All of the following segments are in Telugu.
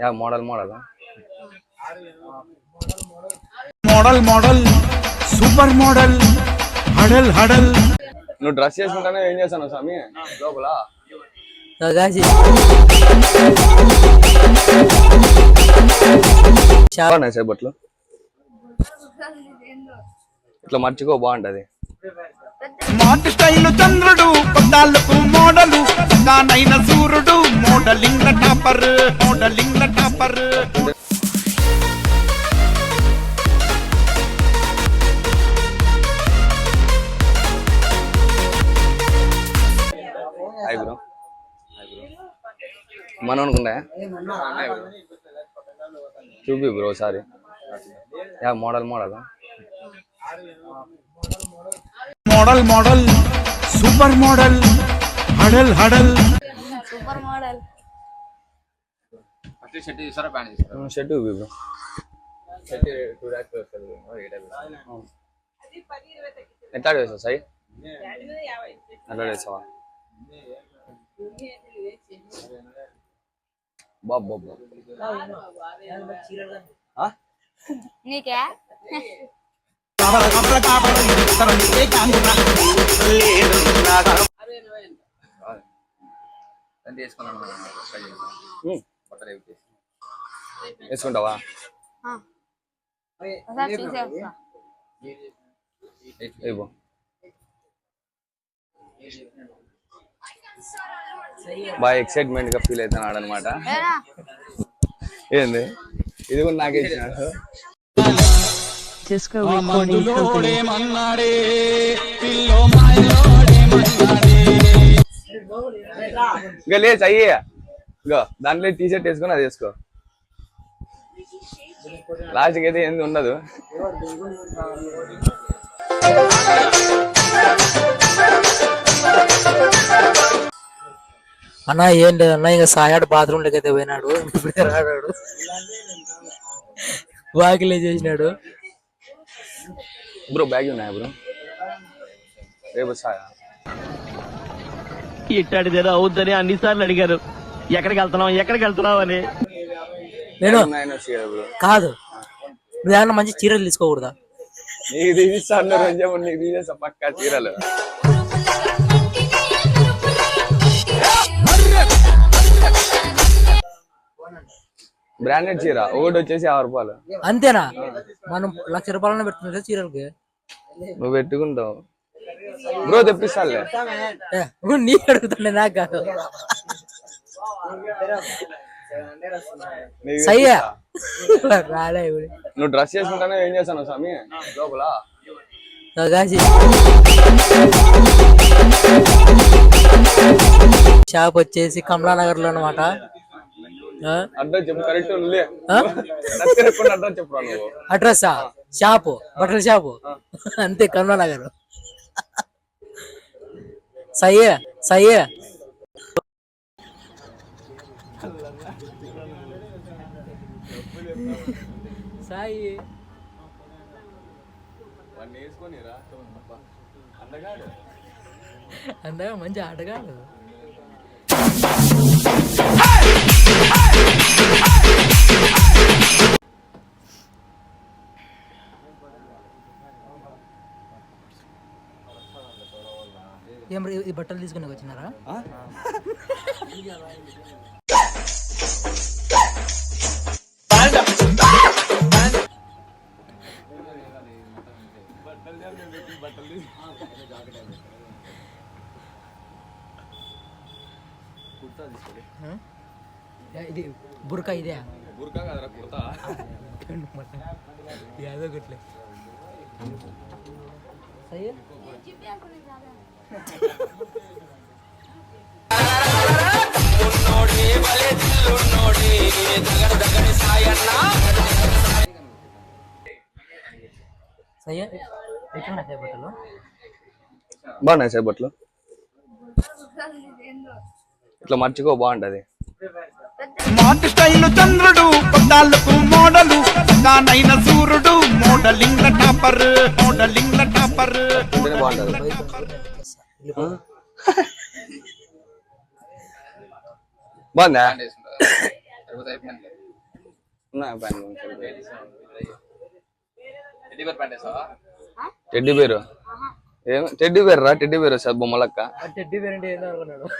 Yeah model model. Model model super model హడల్ హడల్. నువ్వు డ్రెస్ చేసుకుంటానే ఏం చేస్తాను స్వామి? లోపల? బాగున్నాయి సార్ బట్లు? ఇట్లా మర్చిపో బాగుంటది. స్మార్ట్ స్టైల్ చంద్రుడు పద్దాలకు మోడలు కానైన సూర్యుడు మోడలింగ్ టాపర్ మోడలింగ్ టాపర్. మనం అనుకుంటా చూపి bro sorry yeah model model? Model model super model హడల్ హడల్. Super model. Bro ఎట్లా వేసావు సాయి? ఎట్లా వేసావా? బాబ్? నీకే. వేసుకుంటావా? ఇవ్వు. బాగా ఎక్సైట్మెంట్గా ఫీల్ అవుతున్నాడు అనమాట ఏంది? ఇది కూడా నాకే ఇచ్చినాడు. Disco Recording Company. ఇంకా ఇగో దాంట్లో టీ షర్ట్ వేసుకొని అది వేసుకో. లాస్ట్కి అయితే ఏంది ఉండదు. అన్న ఏం లేదు అన్న ఇంకా సాయాడు బాత్రూమ్లోకి అయితే పోయినాడు. ఇప్పుడే రాడాడు. వాకిలే చేసినాడు. బ్రో బ్యాగ్ ఉన్నాయా బ్రో? రేపు సాయా ఇట్టాడిదేదో అవుద్దని అన్నిసార్లు అడిగారు. ఎక్కడికి వెళ్తున్నావు ఎక్కడికి వెళ్తున్నావు అని. నేను కదా బ్రో? కాదు. నువ్వు ఏమన్నా మంచి చీరలు తీసుకోకూడదా? నీకు తీసిస్తాను రోజు నీకు తీసేస్తా పక్కా చీరలు. బ్రాండెడ్ చీర ఒకటి వచ్చేసి యాభై రూపాయలు. అంతేనా? మనం లక్ష రూపాయలనే పెడుతుంది కదా చీరలకి? నువ్వు పెట్టుకుంటావు. బ్రో తెప్పిస్తాలే. నీ అడుగుతుండే నాకు కాదు. సయ్యా. రాలే నువ్వు డ్రెస్ చేసుకుంటానే ఏం చేస్తాను స్వామి? లోపల. షాప్ వచ్చేసి కమలానగర్లో అనమాట అడ్రస్ చెప్పు కరెక్ట్ అడ్రస్ అడ్రస్సా? షాపు బట్టల షాపు. అంతే కమలానగర్ సయ్యే సయ్యే. సాయి. అందగా మంచి ఆటగాడు. ఏం ఈ బట్టలు తీసుకుని వచ్చినారా ఆ? ఏ, ఇది బురకా ఇదే బుర్కా కదరా కుర్తా యాదో గట్లే సయ్యే సయ్యే ఎట్లా బట్టలు బాగున్నాయి సార్ బట్లు ఇట్లా మర్చిపో బాగుంటది స్మార్ట్ స్టైల్ చంద్రుడు పద్దాలకు మోడలు కానైన సూర్యుడు మోడలింగ్ టాపర్ మోడలింగ్ టాపర్. బాగుందా? టెడ్డీ బేరు ఆహా. ఏం టెడ్డీ బేర్? రా టెడ్డీ బేర్ సార్ బొమ్మలక్క. టెడ్డీ బేర్ అంటే ఏందో అనుకున్నాడు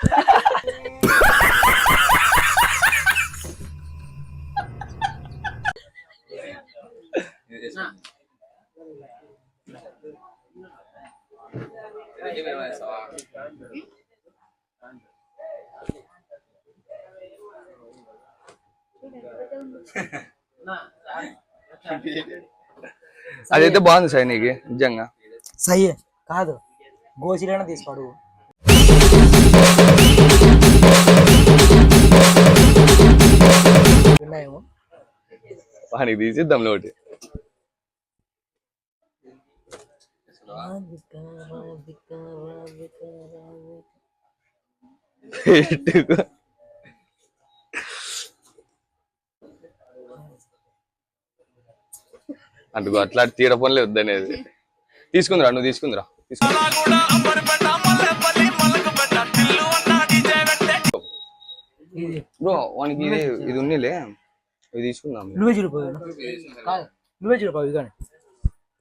అదైతే బాగుంది సార్ నీకు నిజంగా సై కాదు గోచిలైనా తీసుకోడు విన్నాయేమో వానికి తీసిద్దాంలే ఒకటి అటుకు అట్లా తీర పనులే వద్దనేది. తీసుకుందిరా నువ్వు తీసుకుందిరా. బ్రో వానికి ఇది ఇది ఉన్నిలే. ఇది తీసుకుందాం. నువ్వే చూడిపోయి నువ్వే చూడిపోయి కానీ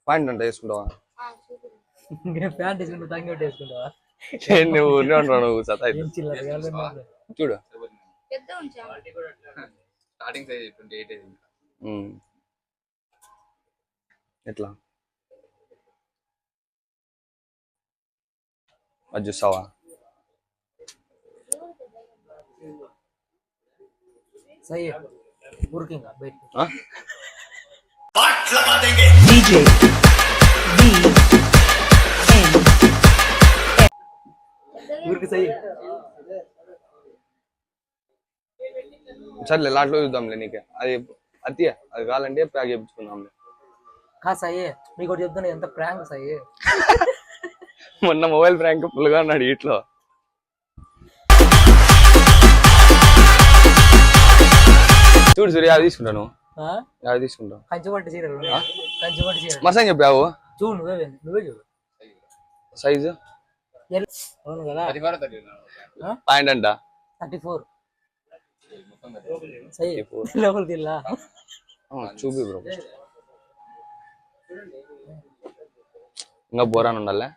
పాయింట్ అంటే. నేను ప్యాంట్ వేసుకుంటా తంగి ఒకటి వేసుకుంటావా ఏం నువ్వు ఊరినే ఉంటావు నువ్వు సతా ఏం చిల్లర ఎవరు చూడు పెద్ద ఉంచా starting size twenty eight um. ఎట్లా అది చూస్తావా సై ఊరికి ఇంకా బయట ఆ? ఊరికి సై సర్లే లాట్లో చూద్దాంలే నీకే. అది అతి అది కావాలంటే ప్యాక్ చేయించుకుందాంలే. కా సై మీకు ఒకటి చెప్తున్నా ఎంత ప్రాంక్ సై మొన్న మొబైల్ ప్రాంక్ ఫుల్గా ఉన్నాడు ఇట్లో. చూడు సూర్య అది తీసుకుంటాను అది తీసుకుంటావు? కంచిపట్టు చీరలు కంచిపట్టు చీరలు. మసాన్ చెప్పావు చూడు నువ్వే నువ్వే చూడు. సైజు? అవును కదా అది కూడా థర్టీ పాయింట్ అంట థర్టీ ఫోర్ సై 34. లోపల తిల్లా ఆ, చూపి బ్రో ఇంకా బోరాన్ ఉండాలే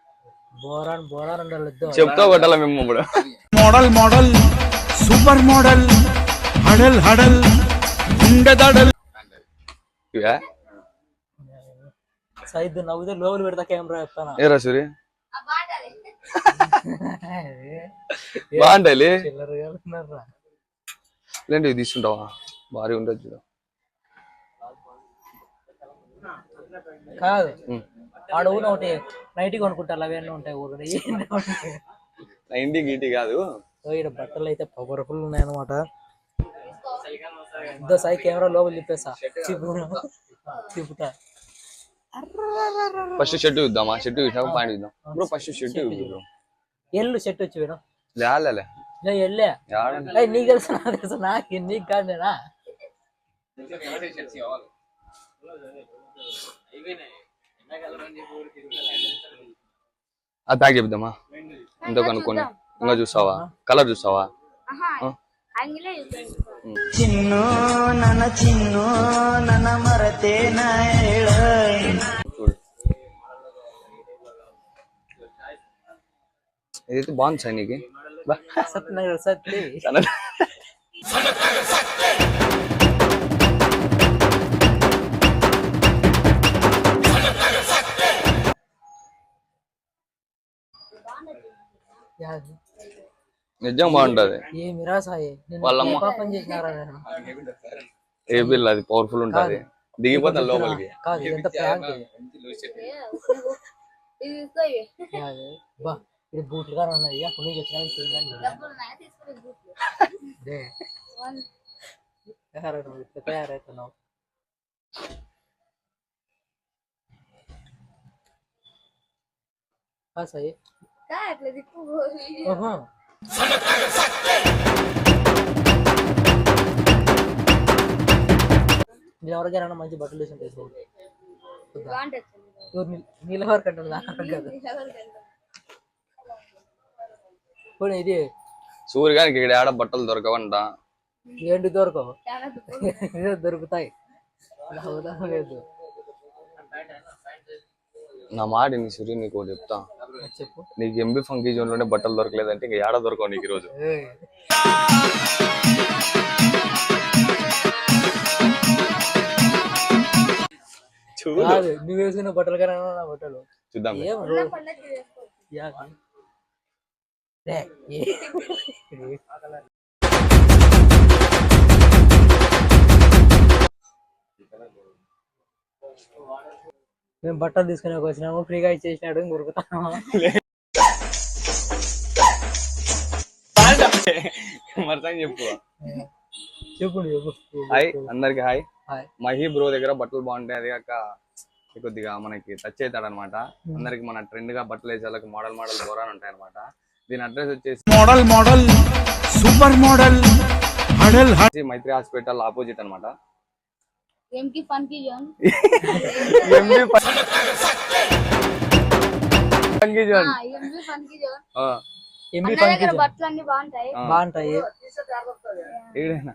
బోరాన్ బోరాన్ ఉండాలి ఇద్దాం చెప్తా కొట్టాల మేము ఇప్పుడు మోడల్ మోడల్ సూపర్ మోడల్ హడల్ హడల్ గుండెదడల్ ఇవే సైద్ నవ్వుతే లోపల పెడతా కెమెరా చెప్తానా ఏరా సూరి ఆ బాటది బాగుంటాయి లేండి తీసుకుంటావా? భారీ ఉంటుంది చూడు. కాదు. ఆడ ఊన ఒకటి నైట్ కొనుక్కుంటారు అవన్నీ ఉంటాయి ఊరు నైన్టీ గీటీ కాదు. ఈడ బట్టలు అయితే పవర్ఫుల్ ఉన్నాయి అనమాట సాయి కెమెరా లోపల తిప్పు తిప్పుతా. ఫస్ట్ షర్ట్ చూద్దామా షర్ట్ చూసినాక పాయింట్ చూద్దాం bro first shirt bro L shirt వచ్చి వేయడం లేలే అయ్యి నీకు తెలుసు నాకు తెలుసు. నాకు నీకు కాదు నేనా? షర్ట్స్ కావాలి అది ప్యాక్ చెప్దామా ఎంతో కనుక్కొని ఇంకా చూస్తావా? కలర్ చూస్తావా? ಚಿನ್ನು ನನ್ನ ಚಿನ್ನು ನನ್ನ ಮರತೇನ ಹೇಳ ಇದೈತಿ ಬಾಂದ್ ಸೈನಿಗೆ ಸತ್ನಗರ ಸತ್ತಿ ಯಾವುದು నిజం బాగుంటది. వాళ్ళమ్మ. ఏ పాపం చేసినారా నేను? ఏ పిల్ల అది పవర్ఫుల్ ఉంటది. దిగిపోతా లోపలికి. కాదు ప్రాంక్ ఇది. బూట్లు కానీ ఉన్నాయి తయారవుతున్నావు సాయి. నేను ఎవరికైనా మంచి బట్టలు వేసి తీసుకోండి బాగుంటుంది ఎవరు నీ- నీళ్ళ వరకు అంటారు నాకు కాదు. పోనీ ఇది సూర్యగానికి ఇక్కడ ఆడ బట్టలు దొరకవంట? ఏంటి దొరకవు? దొరుకుతాయి? లేదు. నా మాట నీ సూర్యు నీకు ఒకటి చెప్తా. నీకు ఎంబీ ఫంకీ జోన్లోనే బట్టలు దొరకలేదంటే ఇంకా ఏడ దొరకవు నీకు ఈరోజు నువ్వు వేసుకున్న బట్టలు కానీ నా బట్టలు. చూద్దాం మేము బట్టలు తీసుకునే వచ్చినాము ఫ్రీగా ఇచ్చేసినాడు చెప్పు. చెప్పు హాయ్ అందరికి హాయ్. హాయ్. మహి బ్రో దగ్గర బట్టలు బాగుంటాయి అది కాక కొద్దిగా మనకి టచ్ అవుతాడు అనమాట అందరికి మన ట్రెండ్గా బట్టలు వేసే వాళ్ళకి మోడల్ మోడల్ బోరాన్ ఉంటాయి అనమాట దీని అడ్రస్ వచ్చేసి model model super model Maitri hospital opposite అనమాట ఏంకి funky zone MB funky zone MB funky zone ఆ, ఎంబీ అన్న దగ్గర బట్టలు అన్ని బాగుంటాయి. బాగుంటాయి. ఈడేనా?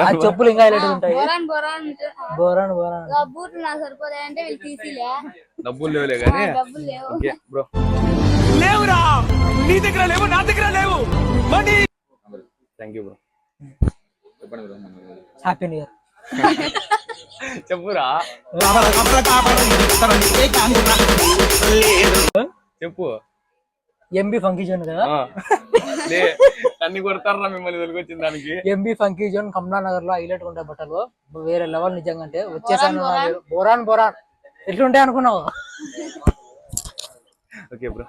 ఆ చెప్పులు ఇంకా హైలైట్ ఉంటాయి. బోరాన్ బోరాన్ ఉంటే- ఆ, బోరాన్ బోరాన్. ఆ బూట్లు నాకు సరిపోతాయంటే వీళ్ళు తీసిలే. డబ్బులు లేవులే కానీ డబ్బులు లేవు. Okay bro. లేవురా నీ దగ్గర లేవు నా దగ్గర లేవు. మరి థ్యాంక్ యూ బ్రో చెప్పండి బ్రో హ్యాపీ న్యూ ఇయర్ చెప్పురా. చెప్పు. ఎంబీ ఫంకీ జోన్ కదా? అన్ని కొడతారా మిమ్మల్ని వెలుగొచ్చిన దానికి? ఎంబీ ఫంకీ జోన్ కమలా నగర్లో హైలైట్ ఉంటాయి బట్టలు వేరే లెవెల్ నిజంగా అంటే వచ్చేసాను. బోరాన్ బోరాన్. ఎట్లుంటాయి అనుకున్నావు? Okay bro